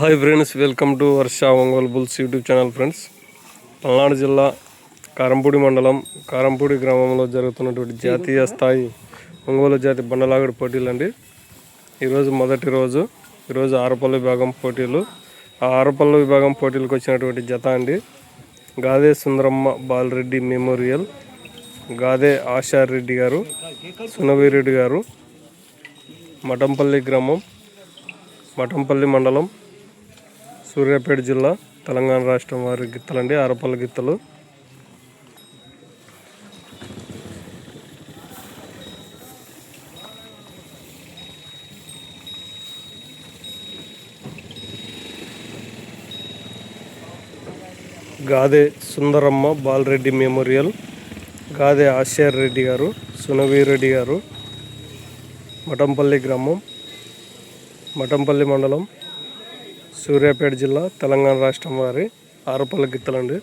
Hi friends welcome to Varsha Ongole bulls YouTube channel friends Palnadu జిల్లా కారంపూడి మండలం కారంపూడి గ్రామంలో జరుగుతున్నటువంటి జాతీయ స్థాయి ఒంగోలు జాతి బండలాగడి పోటీలు అండి. ఈరోజు మొదటి రోజు ఈరోజు ఆరపల్లి విభాగం పోటీలు. ఆ ఆరపల్లి విభాగం పోటీలకు వచ్చినటువంటి జత అండి. గాదే సుందరమ్మ బాలరెడ్డి మెమోరియల్ గాదే ఆశారెడ్డి గారు సునవీరెడ్డి గారు మఠంపల్లి గ్రామం మఠంపల్లి మండలం సూర్యాపేట జిల్లా తెలంగాణ రాష్ట్రం వారి గిత్తలండి ఆరపల్లి గిత్తలు. గాదే సుందరమ్మ బాలరెడ్డి మెమోరియల్ గాదే ఆశ్చర్ రెడ్డి గారు సునవీరెడ్డి గారు మఠంపల్లి గ్రామం మఠంపల్లి మండలం సూర్యాపేట జిల్లా తెలంగాణ రాష్ట్రం వారి ఆరుపల్లి గిత్తలండి.